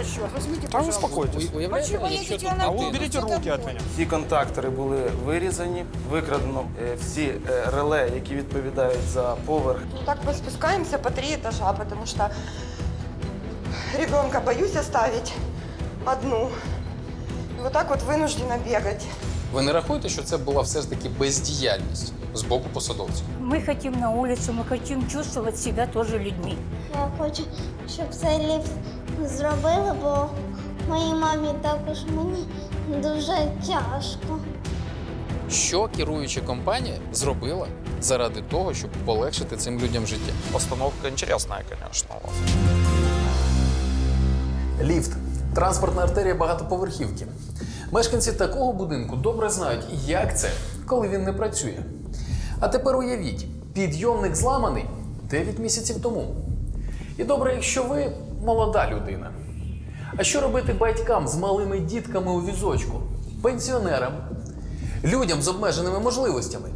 или что? Возьмите, А ви пожалуйста. успокойтесь. Ви уявляєте, Почему якщо едете тут на А дитина- ви уберите руки від мене. Всі контактори були вирізані, викрадено е, всі е, реле, які відповідають за поверх. Ну, так мы спускаемся по три этажа, потому что ребенка боюсь оставить одну. И вот так вот вынуждена бегать. Ви не рахуєте, що це була все ж таки бездіяльність з боку посадовців? Мы хотим на улицу, мы хотим чувствовать себя тоже людьми. Я хочу, щоб цей ліфт зробили, бо моїй мамі також мені дуже тяжко. Що керуюча компанія зробила заради того, щоб полегшити цим людям життя? Постановка интересная, конечно, у вас. Ліфт транспортна артерія багатоповерхівки. Мешканці такого будинку добре знають, як це, коли він не працює. А тепер уявіть, підйомник зламаний 9 місяців тому. І добре, якщо ви молода людина. А що робити батькам з малими дітками у візочку, пенсіонерам, людям з обмеженими можливостями?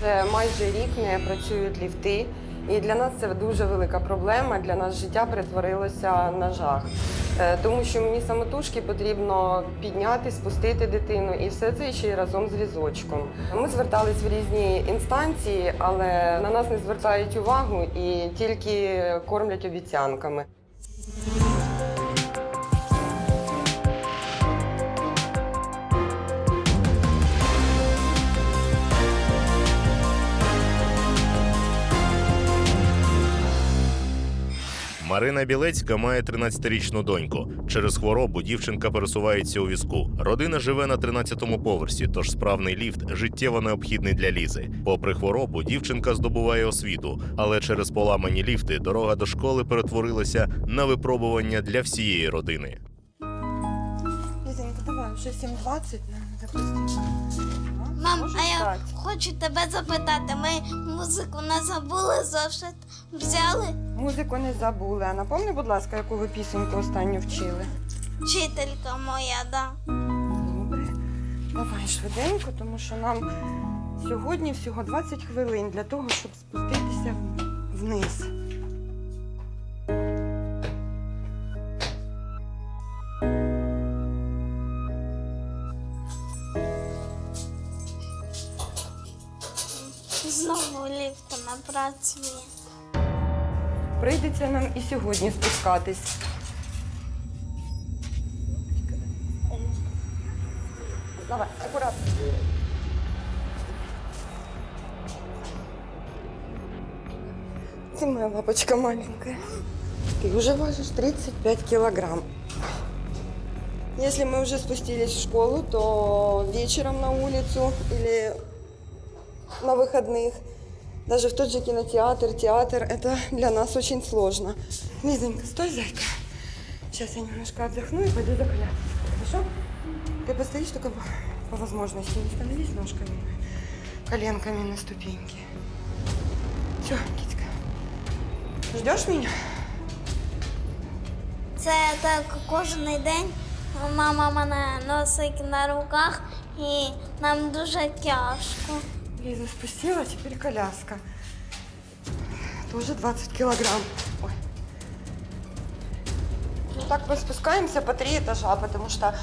Вже майже рік не працюють ліфти. І для нас це дуже велика проблема. Для нас життя перетворилося на жах. Е, Тому що мені самотужки потрібно підняти, спустити дитину, і все це ще й разом з візочком. Ми звертались в різні інстанції, але на нас не звертають увагу і тільки кормлять обіцянками. Марина Білецька має 13-річну доньку. Через хворобу дівчинка пересувається у візку. Родина живе на 13-му поверсі, тож справний ліфт життєво необхідний для Лізи. Попри хворобу, дівчинка здобуває освіту, але через поламані ліфти дорога до школи перетворилася на випробування для всієї родини. Лізенька, давай, вже 7.20, нам Мам, а я хочу тебе запитати, ми музику не забули, зошит взяли? Музику не забули. А напомни, будь ласка, яку ви пісеньку останню вчили. Вчителька моя, да. Добре. Давай швиденько, тому що нам сьогодні всього 20 хвилин для того, щоб спуститися вниз. Знову ліфт не працює. Прийдеться нам і сьогодні спускатись. Давай, акуратно. Ты моя лапочка маленькая. Ты уже важишь 35 килограмм. Если мы уже спустились в школу, то вечером на улицу или на выходных, даже в тот же кинотеатр, театр, это для нас очень сложно. Лизонька, стой, зайка. Сейчас я немножко отдохну и пойду за коляской. Хорошо? Ты постоишь только по, по возможности, не становись ножками, коленками на ступеньки. Все, китька. Ждешь меня? Це так кожен день. Мама мене носить на руках і нам дуже тяжко. Лиза спустила, теперь коляска. Тоже 20 килограмм. Ой. Ну так мы спускаемся по три этажа, потому что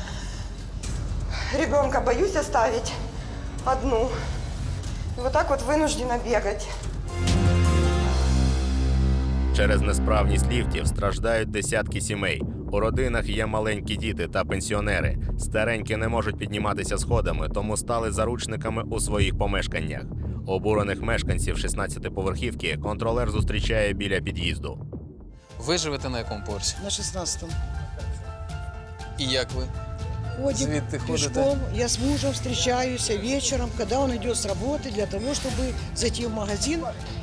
ребенка боюсь оставить одну. И вот так вот вынуждена бегать. Через несправність ліфтів страждають десятки сімей. У родинах є маленькі діти та пенсіонери. Старенькі не можуть підніматися сходами, тому стали заручниками у своїх помешканнях. Обурених мешканців 16-поверхівки контролер зустрічає біля під'їзду. Ви живете на якому поверсі? На 16-му. І як ви? Ходим Звідти ходите? пешком. Я с мужем встречаюсь вечером, когда он идет с работы, для того, чтобы зайти в магазин,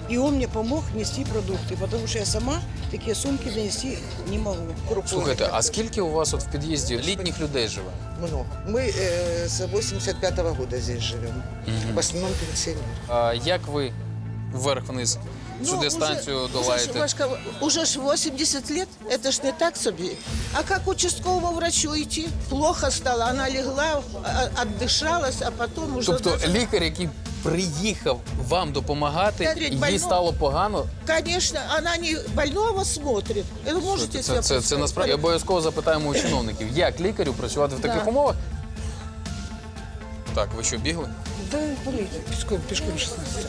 и он мне помог нести продукты, потому что я сама такие сумки донести не могу. Слухайте, а скільки у вас от в під'їзді літніх людей живе? Много. Мы э, с 85 года здесь живем. В основном пенсионеры. А як ви вверх-вниз цю Ну, дистанцію уже, Уже, долаєте? ж, Машка, уже ж 80 лет, это ж не так собі. А как участковому врачу идти? Плохо стало, она легла, а- отдышалась, а потом уже... Тобто даже- лікар, який приїхав вам допомагати, Смотреть і їй больного. стало погано. Конечно, она не больного смотрит. Это можете Це, себе це, це, це представить? насправді обов'язково запитаємо у чиновників, як лікарю працювати в таких Да. умовах. Так, ви що бігли? Да, полетим. Пешком, пешком 16.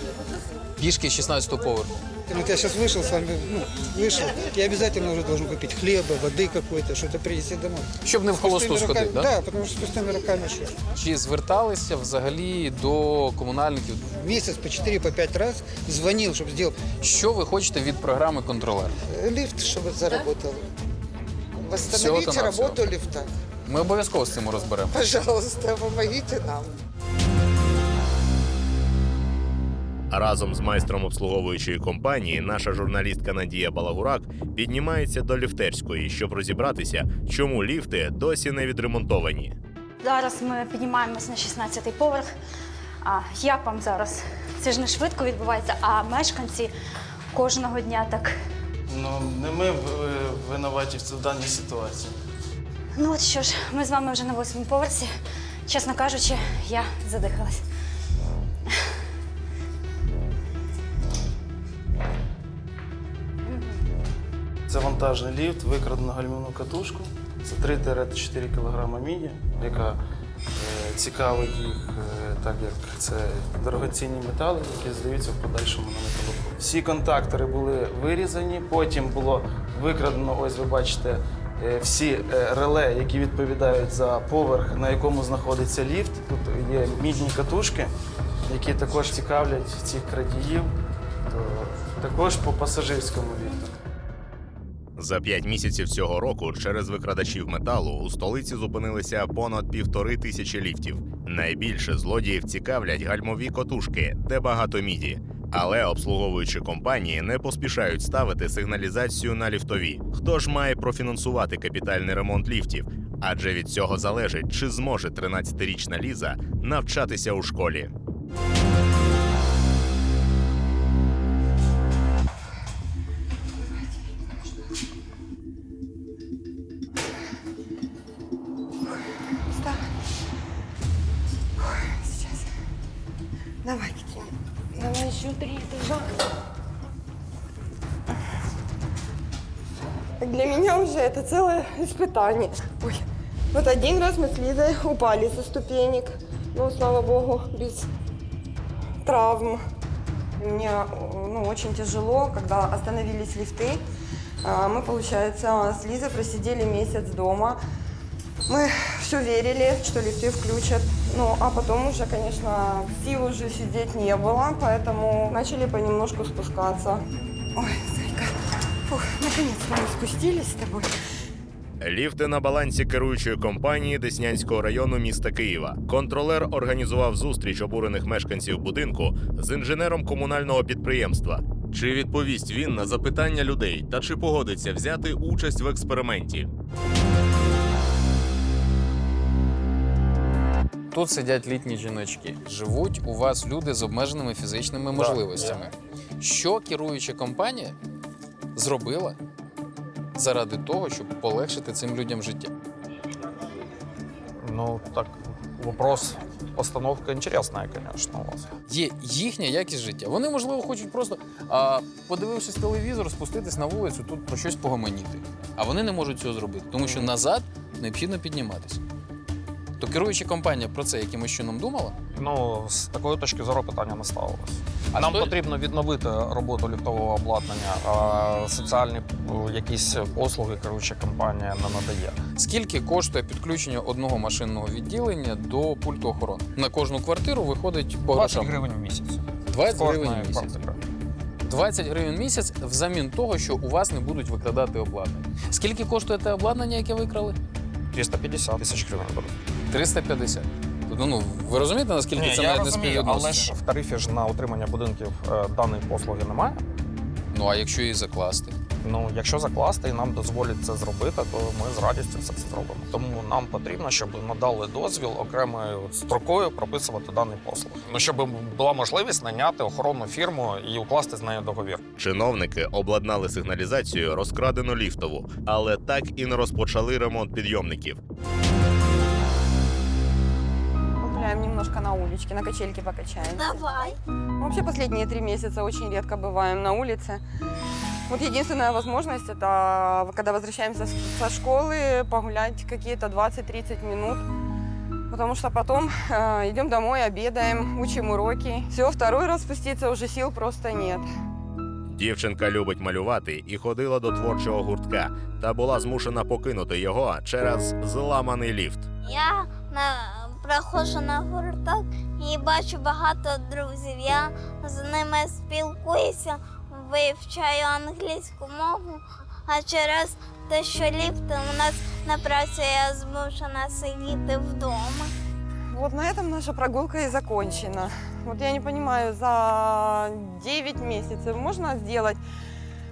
Пішки 16-го поверху. Вот я сейчас вышел с вами, ну, вышел, я обязательно уже должен купить хлеба, воды какой-то, что-то принести домой. Щоб не в холосту Пустыми сходити, руками- да? Да, потому что с пустыми руками что? Чи зверталися взагалі до комунальників? В месяц по 4-5 раз звонил, чтобы сделал Що ви хочете від програми контролер? Э, Лифт, чтобы заработал. Всего-то Восстановите навсего. работу лифта. Ми обов'язково з цим розберемо. Пожалуйста, помогите нам. Разом з майстром обслуговуючої компанії наша журналістка Надія Балагурак піднімається до ліфтерської, щоб розібратися, чому ліфти досі не відремонтовані. Зараз ми піднімаємось на 16-й поверх. А як вам зараз? Це ж не швидко відбувається, а мешканці кожного дня так. Ну, не ми винуваті в даній ситуації. Ну от що ж, ми з вами вже на восьмому поверсі. Чесно кажучи, я задихалась. Це вантажний ліфт, викрадено гальмівну катушку. Це 3-4 кг міді, яка е, цікавить їх, е, так як це дорогоцінні метали, які здаються в подальшому на металобрухт. Всі контактори були вирізані, потім було викрадено, ось ви бачите, е, всі реле, які відповідають за поверх, на якому знаходиться ліфт. Тут є мідні катушки, які також цікавлять цих крадіїв, також по пасажирському ліфту. За п'ять місяців цього року через викрадачів металу у столиці зупинилися понад півтори тисячі ліфтів. Найбільше злодіїв цікавлять гальмові котушки, де багато міді. Але обслуговуючі компанії не поспішають ставити сигналізацію на ліфтові. Хто ж має профінансувати капітальний ремонт ліфтів? Адже від цього залежить, чи зможе 13-річна Ліза навчатися у школі. Испытание. Ой. Вот один раз мы с Лизой упали со ступенек. Ну, слава богу, без травм. Мне ну, очень тяжело, когда остановились лифты. А, Мы, получается, с Лизой просидели месяц дома. Мы все верили, что лифты включат. Ну, а потом уже, конечно, сил уже сидеть не было, поэтому начали понемножку спускаться. Ой, Зайка, фух, наконец-то мы спустились с тобой. Ліфти на балансі керуючої компанії Деснянського району міста Києва. Контролер організував зустріч обурених мешканців будинку з інженером комунального підприємства. Чи відповість він на запитання людей та чи погодиться взяти участь в експерименті? Тут сидять літні жіночки. Живуть у вас люди з обмеженими фізичними можливостями. Що керуюча компанія зробила заради того, щоб полегшити цим людям життя? Ну, так, вопрос, постановка интересная, конечно, у вас. Є їхня якість життя. Вони, можливо, хочуть просто, а, подивившись телевізор, спуститись на вулицю, тут про щось погомоніти. А вони не можуть цього зробити, тому що назад необхідно підніматися. То керуюча компанія про це якимось чином думала? Ну, з такої точки зору питання не ставилось. А Нам сто- потрібно відновити роботу ліфтового обладнання, а соціальні е, якісь послуги керуюча компанія не надає. Скільки коштує підключення одного машинного відділення до пульту охорони? На кожну квартиру виходить по 20 грошам. гривень в місяць. 20 гривень Кожної в місяць. квартири. 20 гривень в місяць взамін того, що у вас не будуть викрадати обладнання. Скільки коштує те обладнання, яке викрали? 250 тисяч гривень будуть. 350. Тобто, ну ви розумієте, наскільки Ні, це я навіть не розумію, але ж в тарифі ж на утримання будинків е, даної послуги немає. Ну а якщо її закласти? Ну, якщо закласти і нам дозволять це зробити, то ми з радістю все це зробимо. Тому нам потрібно, щоб надали дозвіл окремою строкою прописувати дані послуги. Ну щоб була можливість наняти охоронну фірму і укласти з нею договір. Чиновники обладнали сигналізацію розкрадену ліфтову, але так і не розпочали ремонт підйомників погуляем немножко на уличке, на качельке покачаемся. Давай. Вообще последние три месяца очень редко бываем на улице. Вот единственная возможность это когда возвращаемся с- со школы погулять какие-то 20-30 минут. Потому что потом э, идем домой, обедаем, учим уроки. Все, второй раз спуститься уже сил просто нет. Дівчинка любить малювати і ходила до творчого гуртка, та була змушена покинути його через зламаний ліфт. Я на, приходжу на гурток і бачу багато друзів. Я з ними спілкуюся, вивчаю англійську мову, а через те, що ліфт у нас не працює, я змушена сидіти вдома. Вот на этом наша прогулка и закончена. Вот я не понимаю, за 9 месяцев можно сделать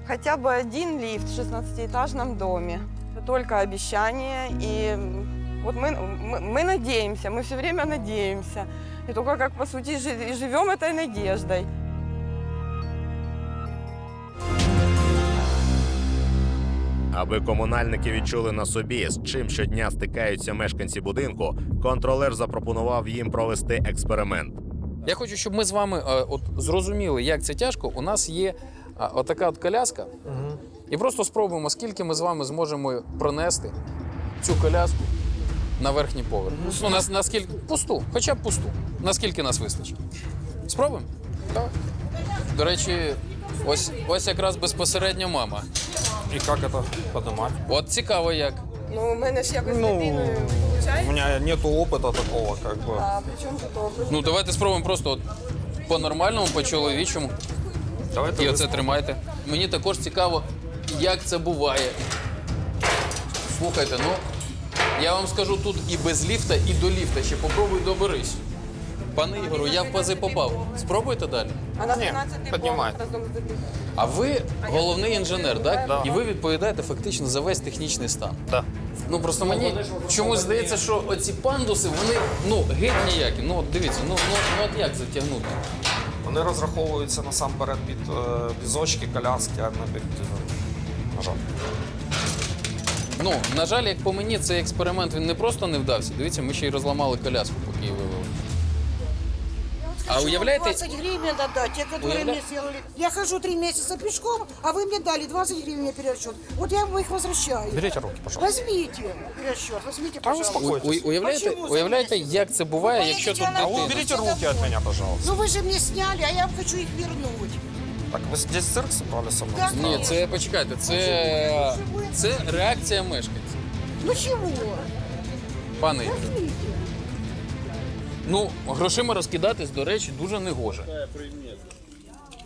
хотя бы один лифт в 16-этажном доме. Это только обещание. И м, вот мы, мы, мы надеемся, мы все время надеемся. И только как, по сути, жи- и живем этой надеждой. Аби комунальники відчули на собі, з чим щодня стикаються мешканці будинку, контролер запропонував їм провести експеримент. Я хочу, щоб ми з вами е, от, зрозуміли, як це тяжко. У нас є е, отака от коляска, і просто спробуємо, скільки ми з вами зможемо пронести цю коляску на верхній поверх. Ну, нас, наскільки пусту, хоча б пусту. Наскільки нас вистачить? Спробуємо? Так. До речі, ось, ось якраз безпосередньо мама. І як це подимати? От цікаво як. Ну, у мене ж якось Ну, дитиною У виходить. мене немає опиту такого, как бы. А при чому тут опит? Ну, давайте спробуємо просто от по-нормальному, по-чоловічому. Давайте І оце тримайте. Мені також цікаво, як це буває. Слухайте, ну я вам скажу тут і без ліфта, і до ліфта. Ще попробуй доберись. Пане Ігору, я в пази попав. Спробуйте далі. А на Ні, 12 піднімай. А ви головний інженер, так? Да. І ви відповідаєте фактично за весь технічний стан. Да. Ну просто мені чомусь здається, що оці пандуси, вони ну геть ніякі. Ну от дивіться, ну, ну, ну от як затягнути? Вони розраховуються насамперед під е, візочки, коляски, а не під е, ножа. Ну, на жаль, як по мені, цей експеримент він не просто не вдався. Дивіться, ми ще й розламали коляску, поки її вивели. А Хочу уявляєте- 20 гривен отдать, те, которые Уявля- мне сделали. Я хожу три месяца пешком, а вы мне дали 20 гривен мне перерасчет. Вот я вам их возвращаю. Беріть руки, пожалуйста. Возьмите перерасчет, возьмите, А вы пожалуйста. У, у, уявляєте, Почему уявляєте, за месяц? як це буває, Ну, якщо тут поїдете на А вы дитина. уберите руки от меня, пожалуйста. Ну вы же мне сняли, а я вам хочу их вернуть. Так, ви здесь цирк собрали со мною? Ні, це почекайте, це, це реакція мешканців. Ну чего? Пане Ігор. Ну, грошима розкидатись, до речі, дуже негоже.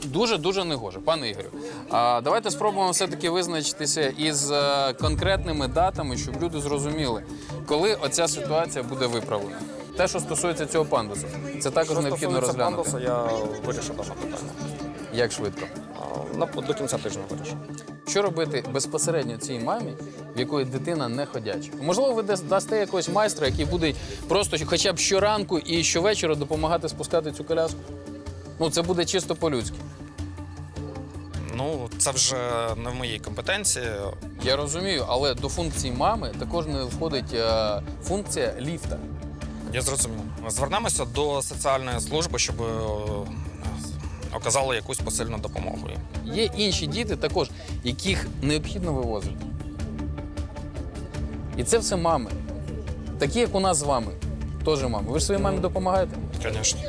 Дуже дуже негоже, пане Ігорю. А давайте спробуємо все-таки визначитися із е, конкретними датами, щоб люди зрозуміли, коли оця ситуація буде виправлена. Те, що стосується цього пандусу, це також Що необхідно стосується розглянути. пандуса, я вирішу дане питання. Як швидко. На- До кінця тижня вирішу. Що робити безпосередньо цій мамі, в якої дитина не ходяча? Можливо, ви дасте якогось майстра, який буде просто хоча б щоранку і щовечора допомагати спускати цю коляску. Ну, це буде чисто по-людськи. Ну, це вже не в моїй компетенції. Я розумію, але до функції мами також не входить е, функція ліфта. Я зрозумів. Звернемося до соціальної служби, щоб е, оказали якусь посильну допомогу. їм. Є інші діти також, яких необхідно вивозити. І це все мами. Такі, як у нас з вами. Теж мами. Ви ж своїй мамі допомагаєте? Звісно.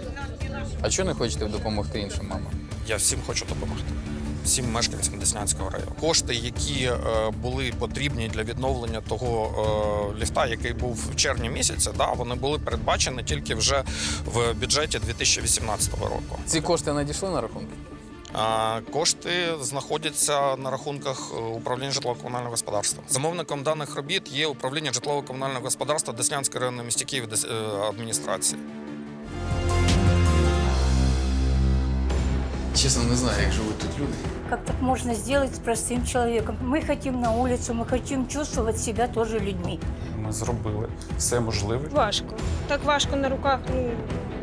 А чого не хочете допомогти іншим мамам? Я всім хочу допомогти. Всім мешканцям Деснянського району. Кошти, які е, були потрібні для відновлення того е, ліфта, який був в червні місяці, да, вони були передбачені тільки вже в бюджеті 2018 року. Ці кошти надійшли на рахунки? Кошти знаходяться на рахунках е, управління житлово-комунального господарства. Замовником даних робіт є управління житлово-комунального господарства Деснянської районної місті Київ е, адміністрації. Чесно, не знаю, як живуть тут люди. Как так можно сделать с простым человеком? Мы хотим на улицу, мы хотим чувствовать себя тоже людьми. Ми зробили все можливе. Важко. Так важко на руках ну,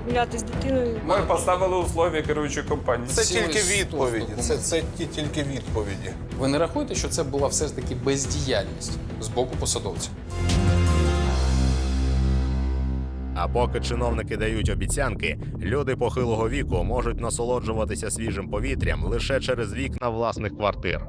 гуляти з дитиною. Ми поставили условия керуючої компанії. Це тільки відповіді. Це, це тільки відповіді. Ви не рахуєте, що це була все ж таки бездіяльність з боку посадовців? А поки чиновники дають обіцянки, люди похилого віку можуть насолоджуватися свіжим повітрям лише через вікна власних квартир.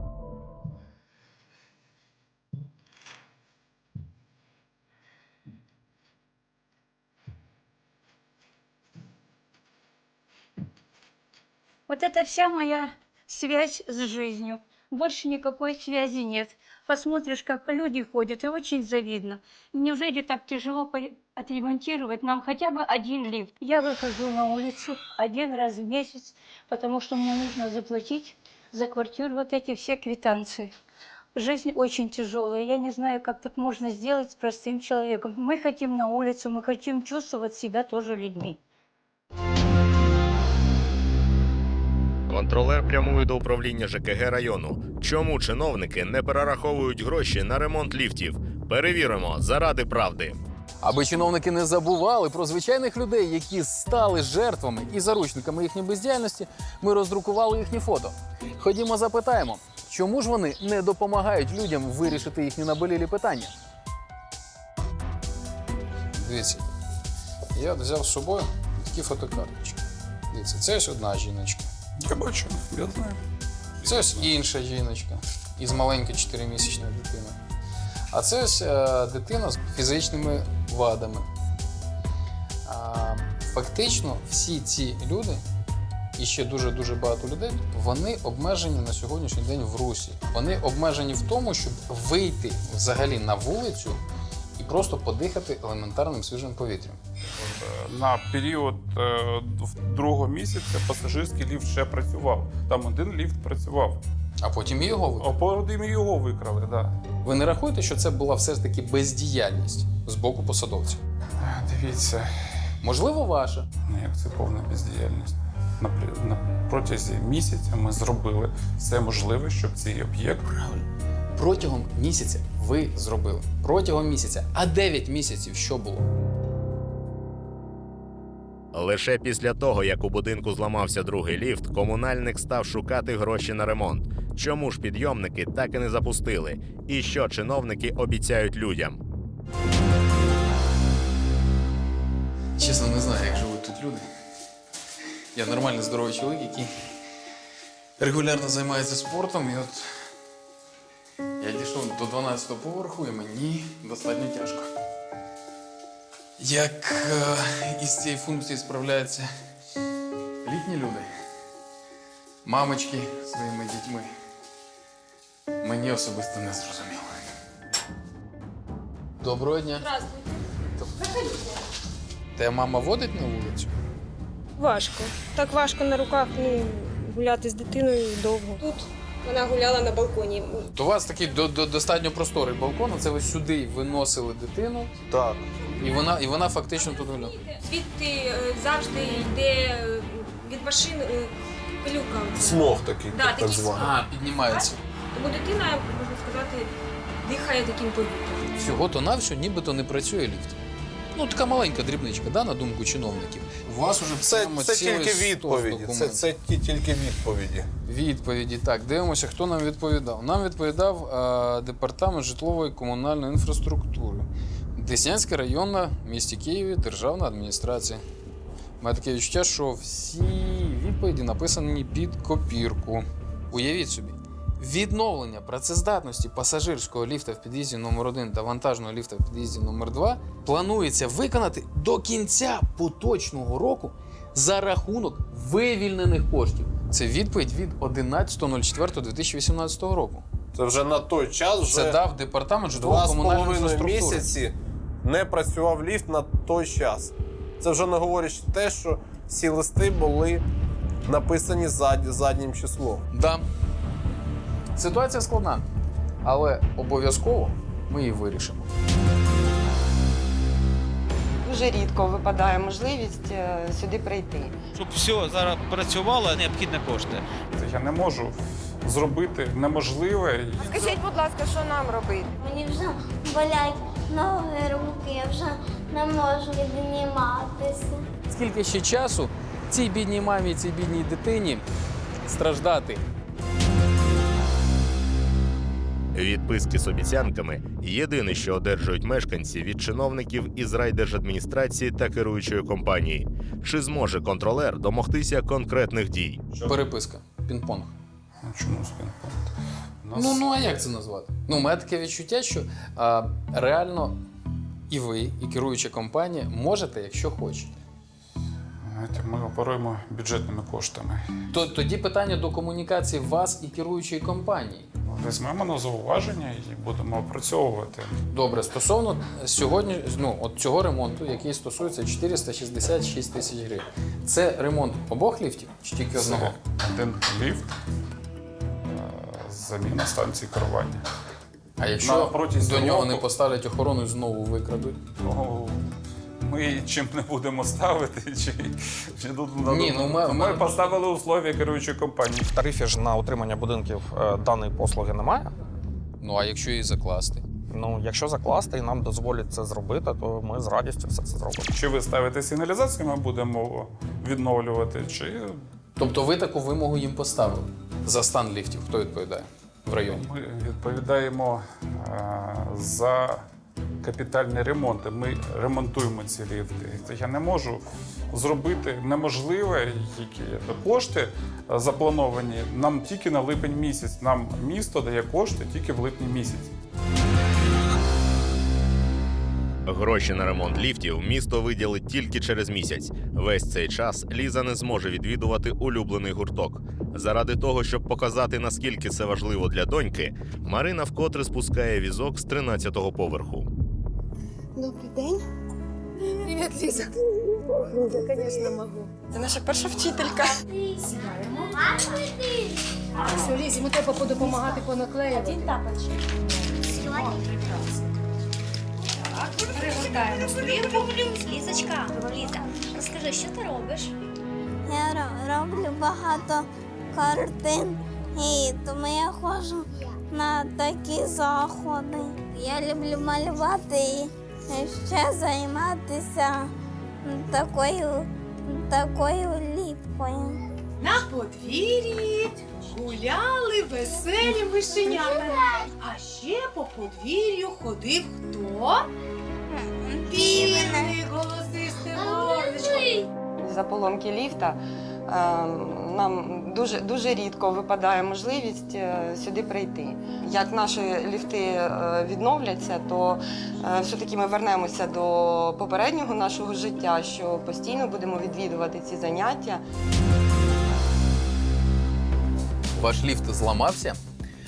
Вот это вся моя связь с жизнью. Больше никакой связи нет. Посмотришь, как люди ходят, и очень завидно. Неужели так тяжело отремонтировать нам хотя бы один лифт? Я выхожу на улицу один раз в месяц, потому что мне нужно заплатить за квартиру вот эти все квитанции. Жизнь очень тяжелая. Я не знаю, как так можно сделать с простым человеком. Мы хотим на улицу, мы хотим чувствовать себя тоже людьми. Контролер прямує до управління ЖКГ району. Чому чиновники не перераховують гроші на ремонт ліфтів? Перевіримо заради правди. Аби чиновники не забували про звичайних людей, які стали жертвами і заручниками їхньої бездіяльності, ми роздрукували їхні фото. Ходімо, запитаємо, чому ж вони не допомагають людям вирішити їхні наболілі питання. Дивіться, я взяв з собою такі фотокарточки. Дивіться, це ось одна жіночка. Я бачу, я знаю. Це ось інша жіночка із маленькою 4-місячною дитиною. А це ось е, дитина з фізичними вадами. Фактично, всі ці люди, і ще дуже-дуже багато людей, вони обмежені на сьогоднішній день в русі. Вони обмежені в тому, щоб вийти взагалі на вулицю і просто подихати елементарним свіжим повітрям. На період е, другого місяця пасажирський ліфт ще працював. Там один ліфт працював. А потім і його А викрали. потім і його викрали, так. Да. Ви не рахуєте, що це була все ж таки бездіяльність з боку посадовців? Дивіться, Можливо, ваша. ну як це повна бездіяльність. На, протязі місяця ми зробили все можливе, щоб цей об'єкт Протягом місяця ви зробили. Протягом місяця. А 9 місяців що було? Лише після того, як у будинку зламався другий ліфт, комунальник став шукати гроші на ремонт. Чому ж підйомники так і не запустили? І що чиновники обіцяють людям? Чесно, не знаю, як живуть тут люди. Я нормальний здоровий чоловік, який регулярно займається спортом, і от я дійшов до 12-го поверху, і мені достатньо тяжко. Як е, із цією функцією справляються літні люди, мамочки своїми дітьми, мені особисто не зрозуміло. Доброго дня. Здравствуйте. Те мама водить на вулицю? Важко. Так важко на руках ну, гуляти з дитиною довго. Тут вона гуляла на балконі. То у вас такий до, до, достатньо просторий балкон, а це ви сюди виносили дитину, Так. і вона, і вона фактично тут гуляла. Звідти е, завжди йде е, від машин е, пилюка. оця. смог такий, Да, такий смог. А, піднімається. Тому дитина, можна сказати, дихає таким повітрям. Всього то навсього нібито не працює ліфт. Ну, така маленька дрібничка, да, на думку чиновників. У вас уже Це, це тільки відповіді. Це, це ті- тільки відповіді. Відповіді. Так, дивимося, хто нам відповідав. Нам відповідав е, департамент житлової комунальної інфраструктури. Деснянська районна в місті Києві державна адміністрація. Має таке відчуття, що всі відповіді написані під копірку. Уявіть собі, відновлення працездатності пасажирського ліфта в під'їзді номер 1 та вантажного ліфта в під'їзді номер 2 планується виконати до кінця поточного року за рахунок вивільнених коштів. Це відповідь від 11.04.2018 року. Це вже на той час вже Це дав департамент два житлово з комунальної половиною інфраструктури. місяці не працював ліфт на той час. Це вже не говорячи те, що ці листи були написані зад, заднім числом. Да. Ситуація складна, але обов'язково ми її вирішимо. Дуже рідко випадає можливість е, сюди прийти. Щоб все зараз працювало, необхідні кошти. Я не можу зробити неможливе. Скажіть, будь ласка, що нам робити? Мені вже болять ноги, руки, я вже не можу відніматися. Скільки ще часу цій бідній мамі, цій бідній дитині страждати? Відписки з обіцянками єдине, що одержують мешканці від чиновників із райдержадміністрації та керуючої компанії. Чи зможе контролер домогтися конкретних дій? Переписка, пінг-понг. Ну, чому з пінг-понг? Нас- Ну, ну а як це назвати? Ну, у мене таке відчуття, що а, реально і ви, і керуюча компанія можете, якщо хочете. Ми оперуємо бюджетними коштами. То, тоді питання до комунікації вас і керуючої компанії. Візьмемо на зауваження і будемо опрацьовувати. Добре, стосовно сьогодні, ну, от цього ремонту, який стосується 466 тисяч гривень. Це ремонт обох ліфтів чи тільки одного? Це один ліфт, е, заміна станції керування. А На якщо протязі до нього року- не поставлять охорону і знову викрадуть? Ну, ми чим не будемо ставити, чи, чи тут Ні, ну, ми- ми, ми- поставили условия керуючої компанії. В тарифі ж на утримання будинків е, даної послуги немає. Ну а якщо її закласти? Ну, якщо закласти і нам дозволять це зробити, то ми з радістю все це зробимо. Чи ви ставите сигналізацію, ми будемо відновлювати, чи Тобто ви таку вимогу їм поставили за стан ліфтів? Хто відповідає в районі? ми відповідаємо е, за капітальні ремонти. Ми ремонтуємо ці ліфти. Я не можу зробити неможливе, які кошти заплановані нам тільки на липень місяць. Нам місто дає кошти тільки в липні місяці. Гроші на ремонт ліфтів місто виділить тільки через місяць. Весь цей час Ліза не зможе відвідувати улюблений гурток. Заради того, щоб показати наскільки це важливо для доньки, Марина вкотре спускає візок з 13-го поверху. Добрий день. Привіт, Ліза. Я, звісно, можу. Це наша перша вчителька. Сідаємо. Все, Лізі, йому треба подопомагати понаклеювати. Перегортаємо сторінку. Лізочка, Ліза, розкажи, що ти робиш? Я роблю багато картин, і тому я ходжу на такі заходи. Я люблю малювати і ще займатися такою, такою ліпкою. На подвір'ї гуляли веселі мишенята. А ще по подвір'ю ходив хто? Півник, голосисте горличко. За поломки ліфта нам дуже, дуже рідко випадає можливість е, сюди прийти. Як наші ліфти е, відновляться, то е, все-таки ми вернемося до попереднього нашого життя, що постійно будемо відвідувати ці заняття. Ваш ліфт зламався?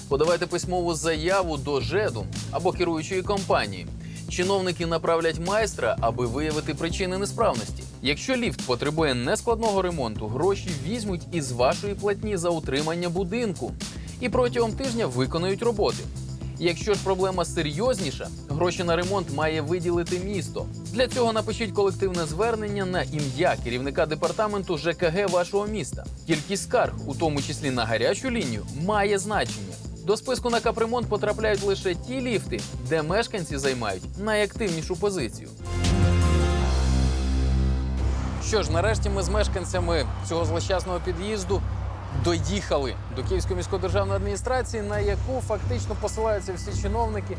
Подавайте письмову заяву до ЖЕДу або керуючої компанії. Чиновники направлять майстра, аби виявити причини несправності. Якщо ліфт потребує нескладного ремонту, гроші візьмуть із вашої платні за утримання будинку і протягом тижня виконають роботи. Якщо ж проблема серйозніша, гроші на ремонт має виділити місто. Для цього напишіть колективне звернення на ім'я керівника департаменту ЖКГ вашого міста. Кількість скарг, у тому числі на гарячу лінію, має значення. До списку на капремонт потрапляють лише ті ліфти, де мешканці займають найактивнішу позицію. Що ж, нарешті ми з мешканцями цього злощасного під'їзду доїхали до Київської міської державної адміністрації, на яку фактично посилаються всі чиновники,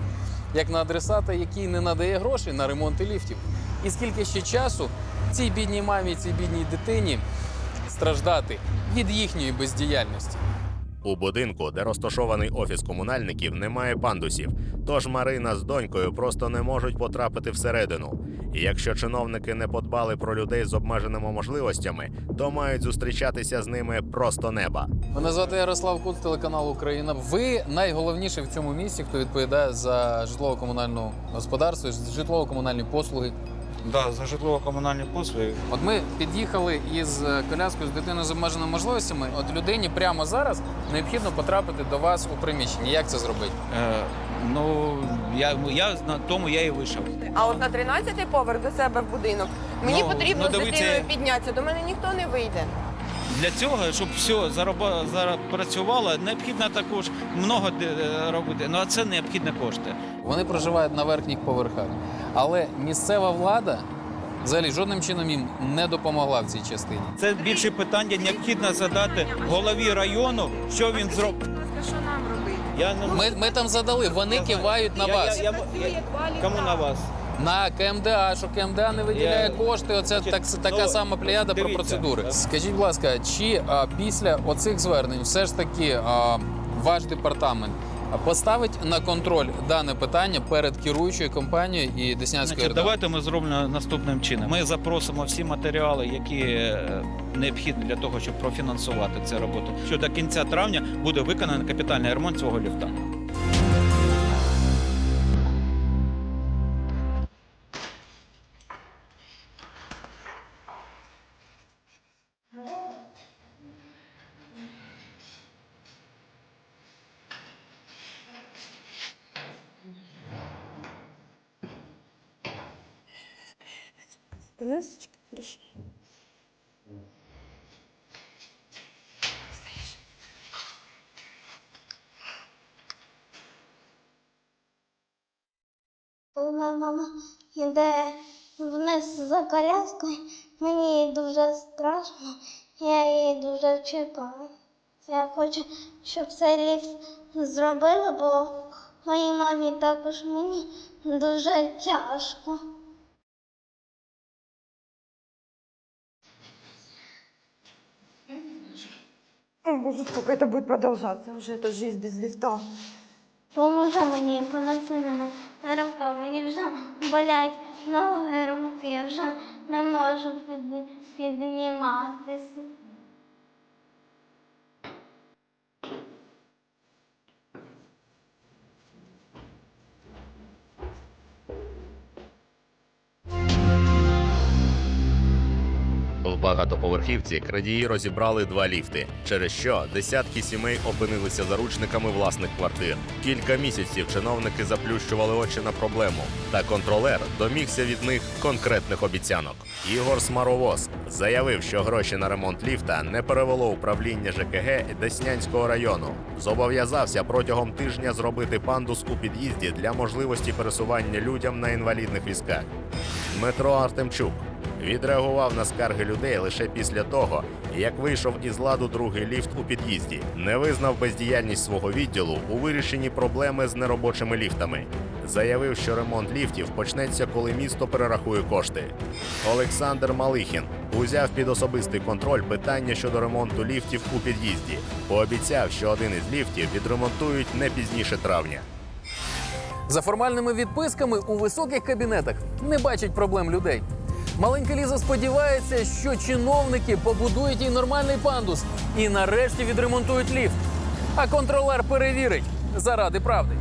як на адресата, який не надає грошей на ремонти ліфтів. І скільки ще часу цій бідній мамі, цій бідній дитині страждати від їхньої бездіяльності. У будинку, де розташований офіс комунальників, немає пандусів. Тож Марина з донькою просто не можуть потрапити всередину. І якщо чиновники не подбали про людей з обмеженими можливостями, то мають зустрічатися з ними просто неба. Мене звати Ярослав Кут, телеканал Україна. Ви найголовніший в цьому місці, хто відповідає за житлово-комунальне господарство, житлово-комунальні послуги. Да, за житлово-комунальні послуги. От ми під'їхали із е, коляскою з дитиною з обмеженими можливостями. От людині прямо зараз необхідно потрапити до вас у приміщення. Як це зробити? Е, ну, я, я на тому я і вийшов. А от на 13-й поверх до себе в будинок мені Ну, потрібно ну, з дитиною піднятися. До мене ніхто не вийде. Для цього, щоб все працювало, необхідно також много е, робити. Ну а це необхідні кошти. Вони проживають на верхніх поверхах, але місцева влада взагалі жодним чином їм не допомогла в цій частині. Це більше питання необхідно задати голові району, що він зробив. Що нам робити? Я не Ми, ми там задали, вони кивають на Я- вас. я- я- я- Кому на вас? На КМДА, що КМДА не виділяє Я- кошти. Оце так, така ну, сама плеяда про дивіться. процедури. Скажіть, будь ласка, чи а, після оцих звернень все ж таки а, ваш департамент поставить на контроль дане питання перед керуючою компанією і Деснянською Значить, РДА? давайте ми зробимо наступним чином. Ми запросимо всі матеріали, які е, необхідні для того, щоб профінансувати цю роботу. Що до кінця травня буде виконаний капітальний ремонт цього ліфта. Коляскою, мені дуже страшно, я її дуже чекаю. Я хочу, щоб цей ліфт зробили, бо моїй мамі також мені дуже тяжко. О, Боже, сколько это будет продолжаться уже, эта жизнь без лифта. Поможи мені понеси мене мені вже болять ноги, руки, я вже не можу підні- підніматися. Багатоповерхівці крадії розібрали два ліфти, через що десятки сімей опинилися заручниками власних квартир. Кілька місяців чиновники заплющували очі на проблему, та контролер домігся від них конкретних обіцянок. Ігор Смаровоз заявив, що гроші на ремонт ліфта не перевело управління ЖКГ Деснянського району. Зобов'язався протягом тижня зробити пандус у під'їзді для можливості пересування людям на інвалідних візках. Дмитро Артемчук відреагував на скарги людей лише після того, як вийшов із ладу другий ліфт у під'їзді, не визнав бездіяльність свого відділу у вирішенні проблеми з неробочими ліфтами. Заявив, що ремонт ліфтів почнеться, коли місто перерахує кошти. Олександр Малихін узяв під особистий контроль питання щодо ремонту ліфтів у під'їзді. Пообіцяв, що один із ліфтів відремонтують не пізніше травня. За формальними відписками у високих кабінетах не бачать проблем людей. Маленька Ліза сподівається, що чиновники побудують їй нормальний пандус і нарешті відремонтують ліфт. А контролер перевірить заради правди.